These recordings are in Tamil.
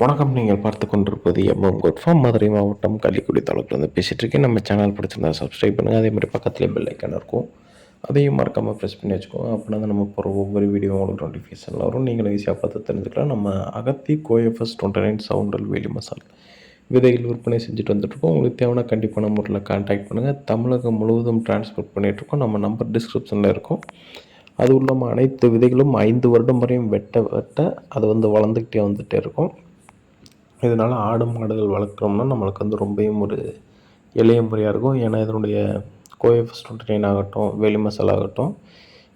வணக்கம். நீங்கள் பார்த்து கொண்டிருப்பது எம்எம் குட் ஃபார்ம் மதுரை மாவட்டம் கள்ளிக்குடி தாலுக்கில் வந்து பேசிகிட்டு இருக்கேன். நம்ம சேனல் பிடிச்சிருந்தா சப்ஸ்கிரைப் பண்ணுங்கள் அதே மாதிரி பக்கத்துலேயே பெல் ஐக்கான் இருக்கும். அதையும் மறக்காமல் ப்ரெஸ் பண்ணி வச்சுக்கோங்க. அப்படின்னா நம்ம போகிற ஒவ்வொரு வீடியோ உங்களுக்கு நோட்டிஃபிகேஷனில் வரும். நீங்களும் ஈஸியாக பார்த்து தெரிஞ்சுக்கலாம். நம்ம அகத்தி கோஎஃப்எஸ் டுவெண்ட்டி நைன் சவுண்டல் வேலி மசால் விதைகள் விற்பனை செஞ்சுட்டு வந்துட்டுருக்கோம் உங்களுக்கு தேவையான கண்டிப்பான முறையில் கான்டாக்ட் பண்ணுங்கள் தமிழகம் முழுவதும் டிரான்ஸ்போர்ட் பண்ணிகிட்ருக்கோம் நம்ம நம்பர் டிஸ்கிரிப்ஷனில் இருக்கும். அது இல்லாமல் அனைத்து விதைகளும் ஐந்து வருடம் வரையும் வெட்ட வெட்ட அது வந்து வளர்ந்துக்கிட்டே வந்துகிட்டே இருக்கும். இதனால் ஆடு மாடுகள் வளர்க்குறோம்னா நம்மளுக்கு வந்து ரொம்பவும் ஒரு எளிய முறையாக இருக்கும். ஏன்னா இதனுடைய கோஎஃப்எஸ் டுவெண்ட்டி ஆகட்டும் வேலி மசாலா ஆகட்டும்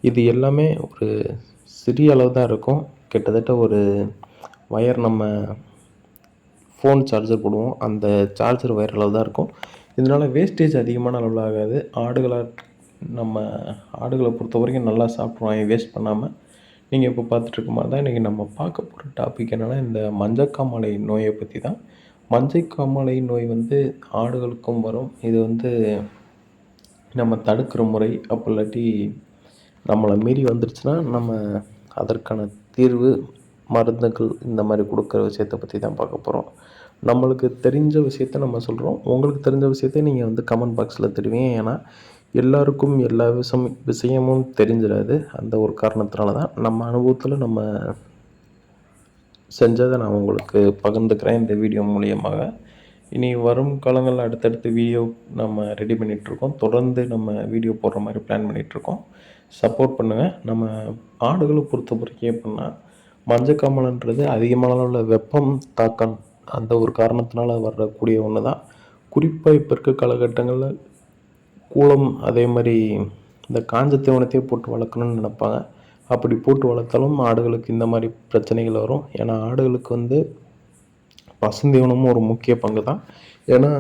இது எல்லாமே ஒரு சிறிய அளவு தான் இருக்கும். கிட்டத்தட்ட ஒரு ஒயர் நம்ம ஃபோன் சார்ஜர் போடுவோம். அந்த சார்ஜர் ஒயர் அளவு தான் இருக்கும். இதனால் வேஸ்டேஜ் அதிகமான அளவில் ஆகாது. ஆடுகளை நம்ம ஆடுகளை பொறுத்த வரைக்கும் நல்லா சாப்பிடுவாங்க வேஸ்ட் பண்ணாமல் நீங்கள் இப்போ பார்த்துட்ருக்க மாதிரி தான் இன்றைக்கி நம்ம பார்க்க போகிற டாபிக் என்னென்னா இந்த மஞ்சக்காமாலை நோயை பற்றி தான் மஞ்சக்காமாலை நோய் வந்து ஆடுகளுக்கும் வரும். இது வந்து நம்ம தடுக்கிற முறை அப்போ இல்லாட்டி நம்மளை மீறி வந்துருச்சுன்னா நம்ம அதற்கான தீர்வு மருந்துகள் இந்த மாதிரி கொடுக்குற விஷயத்தை பற்றி தான் பார்க்க போகிறோம் நம்மளுக்கு தெரிஞ்ச விஷயத்த நம்ம சொல்கிறோம் உங்களுக்கு தெரிஞ்ச விஷயத்த நீங்கள் வந்து கமெண்ட் பாக்ஸில் தெரிவிங்க. ஏன்னா எல்லாருக்கும் எல்லா விஷம் விஷயமும் தெரிஞ்சிடாது அந்த ஒரு காரணத்தினால தான் நம்ம அனுபவத்தில் நம்ம செஞ்சதை நான் உங்களுக்கு பகிர்ந்துக்கிறேன் இந்த வீடியோ மூலியமாக. இனி வரும் காலங்களில் அடுத்தடுத்து வீடியோ நம்ம ரெடி பண்ணிகிட்ருக்கோம் தொடர்ந்து நம்ம வீடியோ போடுற மாதிரி பிளான் பண்ணிகிட்ருக்கோம் சப்போர்ட் பண்ணுங்கள் நம்ம ஆடுகளை பொறுத்த வரைக்கும் எப்படின்னா மஞ்சக்காமலன்றது அதிகமான உள்ள வெப்பம் தாக்கம் அந்த ஒரு காரணத்தினால வரக்கூடிய ஒன்று தான் குறிப்பாக இப்போ இருக்க காலகட்டங்களில் கூளம் அதே மாதிரி இந்த காஞ்ச தீவனத்தையே போட்டு வளர்க்கணும்னு நினைப்பாங்க. அப்படி போட்டு வளர்த்தாலும் ஆடுகளுக்கு இந்த மாதிரி பிரச்சனைகள் வரும். ஏன்னா ஆடுகளுக்கு வந்து பசுந்தீவனமும் ஒரு முக்கிய பங்கு தான் ஏன்னா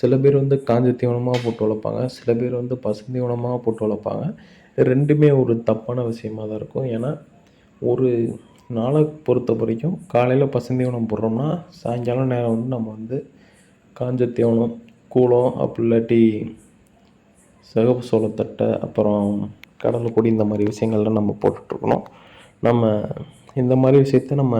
சில பேர் வந்து காஞ்ச தீவனமாக போட்டு வளர்ப்பாங்க சில பேர் வந்து பசுந்தீவனமாக போட்டு வளர்ப்பாங்க. ரெண்டுமே ஒரு தப்பான விஷயமாக தான் இருக்கும். ஏன்னா ஒரு நாளை பொறுத்த வரைக்கும் காலையில் பசுந்தீவனம் போடுறோம்னா சாயங்காலம் நேரம் வந்து நம்ம வந்து காஞ்ச தீவனம் கூளம் அப்படி இல்லாட்டி சிகப்பு சோளத்தட்டை அப்புறம் கடலை கொடி இந்த மாதிரி விஷயங்கள்லாம் நம்ம போட்டுட்ருக்கணும். நம்ம இந்த மாதிரி விஷயத்த நம்ம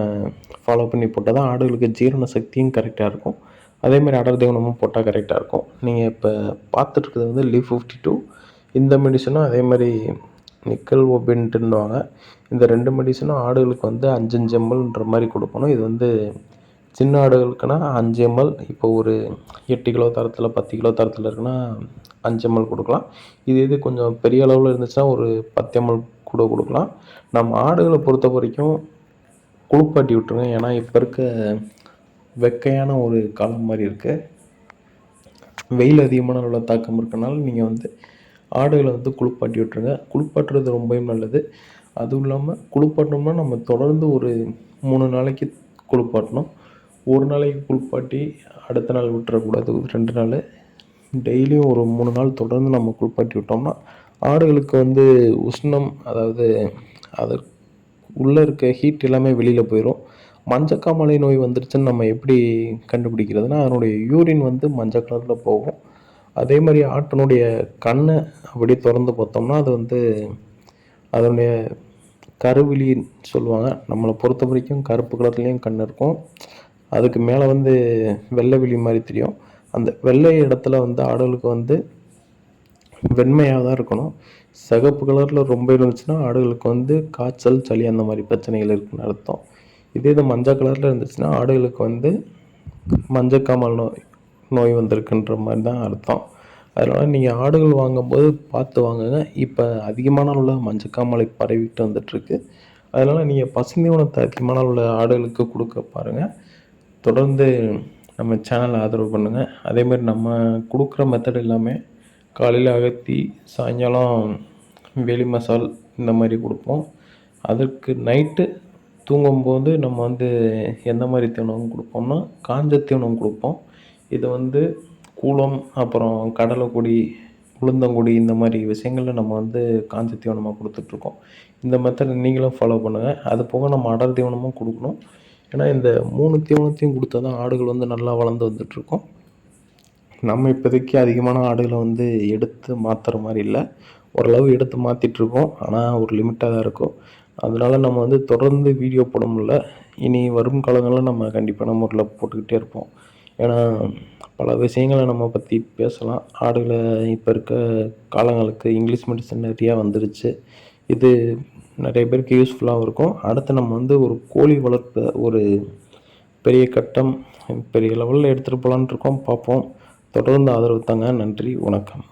ஃபாலோ பண்ணி போட்டால் தான் ஆடுகளுக்கு ஜீரண சக்தியும் கரெக்டாக இருக்கும். அதே மாதிரி அடர் தீவனமும் போட்டால் கரெக்டாக இருக்கும். நீங்கள் இப்போ பார்த்துட்ருக்கிறது வந்து லீவ் ஃபிஃப்டி டூ இந்த மெடிசனும் அதே மாதிரி நிக்கல் ஒபின்ட்டுன்னுவாங்க இந்த ரெண்டு மெடிசனும் ஆடுகளுக்கு வந்து அஞ்சு அஞ்சு எம்எல்ன்ற மாதிரி கொடுக்கணும். இது வந்து சின்ன ஆடுகளுக்குன்னா அஞ்சு எம்எல் இப்போ ஒரு எட்டு கிலோ தரத்தில் பத்து கிலோ தரத்தில் இருக்குன்னா அஞ்சு எம்எல் கொடுக்கலாம். இது இது கொஞ்சம் பெரிய அளவில் இருந்துச்சுன்னா ஒரு பத்து எம்எல் கூட கொடுக்கலாம். நம்ம ஆடுகளை பொறுத்த வரைக்கும் குளிப்பாட்டி விட்ருங்க ஏன்னா இப்போ இருக்க வெக்கையான ஒரு காலம் மாதிரி இருக்குது வெயில் அதிகமான அளவில் தாக்கம் இருக்கனால நீங்கள் வந்து ஆடுகளை வந்து குளிப்பாட்டி விட்ருங்க குளிப்பாட்டுறது ரொம்பவும் நல்லது. அதுவும் இல்லாமல் குளிப்பாட்டினோம்னா நம்ம தொடர்ந்து ஒரு மூணு நாளைக்கு குளிப்பாட்டணும். ஒரு நாளைக்கு குளிப்பாட்டி அடுத்த நாள் விட்டுறக்கூடாது. ரெண்டு நாள். டெய்லியும் ஒரு மூணு நாள் தொடர்ந்து நம்ம குளிப்பாட்டி விட்டோம்னா ஆடுகளுக்கு வந்து உஷ்ணம் அதாவது அது உள்ளே இருக்க ஹீட் எல்லாமே வெளியில் போயிடும் மஞ்சக்காமலை நோய் வந்துருச்சுன்னு நம்ம எப்படி கண்டுபிடிக்கிறதுனா அதனுடைய யூரின் வந்து மஞ்சள் கலரில் போகும். அதே மாதிரி ஆட்டினுடைய கண்ணை அப்படி திறந்து பார்த்தோம்னா அது வந்து அதனுடைய கருவிழின்னு சொல்லுவாங்க. நம்மளை பொறுத்த வரைக்கும் கருப்பு கலர்லேயும் கண் இருக்கும். அதுக்கு மேலே வந்து வெள்ளை விழி மாதிரி தெரியும். அந்த வெள்ளை இடத்துல வந்து ஆடுகளுக்கு வந்து வெண்மையாக தான் இருக்கணும். சிகப்பு கலரில் ரொம்ப இருந்துச்சுன்னா ஆடுகளுக்கு வந்து காய்ச்சல் சளி அந்த மாதிரி பிரச்சனைகள் இருக்குன்னு அர்த்தம். இதே இது மஞ்சள் கலரில் இருந்துச்சுன்னா ஆடுகளுக்கு வந்து மஞ்சக்காமல் நோய் நோய் வந்திருக்குன்ற மாதிரி தான் அர்த்தம். அதனால் நீங்கள் ஆடுகள் வாங்கும்போது பார்த்து வாங்குங்க. இப்போ அதிகமான அளவில் மஞ்சக்காமலை பரவிட்டு வந்துட்டுருக்கு அதனால் நீங்கள் பசுந்தீவனத்தை அதிகமான உள்ள ஆடுகளுக்கு கொடுக்க பாருங்கள் தொடர்ந்து நம்ம சேனலை ஆதரவு பண்ணுங்கள் அதேமாதிரி நம்ம கொடுக்குற மெத்தட் எல்லாமே காலையில் அகத்தி சாயங்காலம் வேலி மசால் இந்த மாதிரி கொடுப்போம். அதற்கு நைட்டு தூங்கும்போது நம்ம வந்து எந்த மாதிரி தீவனம் கொடுப்போம்னா காஞ்ச தீவனம் கொடுப்போம். இது வந்து கூளம் அப்புறம் கடலைக்கொடி உளுந்தங்கொடி இந்த மாதிரி விஷயங்களில் நம்ம வந்து காஞ்ச தீவனமாக கொடுத்துட்ருக்கோம் இந்த மெத்தட் நீங்களும் ஃபாலோ பண்ணுங்கள் அது போக நம்ம அடர் தீவனமும் கொடுக்கணும். ஏன்னா இந்த மூணு தீவனத்தையும் கொடுத்தா தான் ஆடுகள் வந்து நல்லா வளர்ந்து வந்துட்டுருக்கோம். நம்ம இப்போதைக்கு அதிகமான ஆடுகளை வந்து எடுத்து மாற்றுற மாதிரி இல்லை. ஓரளவு எடுத்து மாற்றிட்டுருக்கோம் ஆனால் ஒரு லிமிட்டாக தான் இருக்கும். அதனால் நம்ம வந்து தொடர்ந்து வீடியோ போட முடில இனி வரும் காலங்களில் நம்ம கண்டிப்பாக நம்ம ஊரில் போட்டுக்கிட்டே இருப்போம். ஏன்னா பல விஷயங்களை நம்ம பற்றி பேசலாம். ஆடுகளை இப்போ இருக்க காலங்களுக்கு இங்கிலீஷ் மெடிசன் நிறையா வந்துருச்சு. இது நிறைய பேருக்கு யூஸ்ஃபுல்லாகவும் இருக்கும். அடுத்து நம்ம வந்து ஒரு கோழி வளர்ப்பை ஒரு பெரிய கட்டம் பெரிய லெவலில் எடுத்துகிட்டு போகலான்ட்டு இருக்கோம். பார்ப்போம். தொடர்ந்து ஆதரவு தாங்க. நன்றி. வணக்கம்.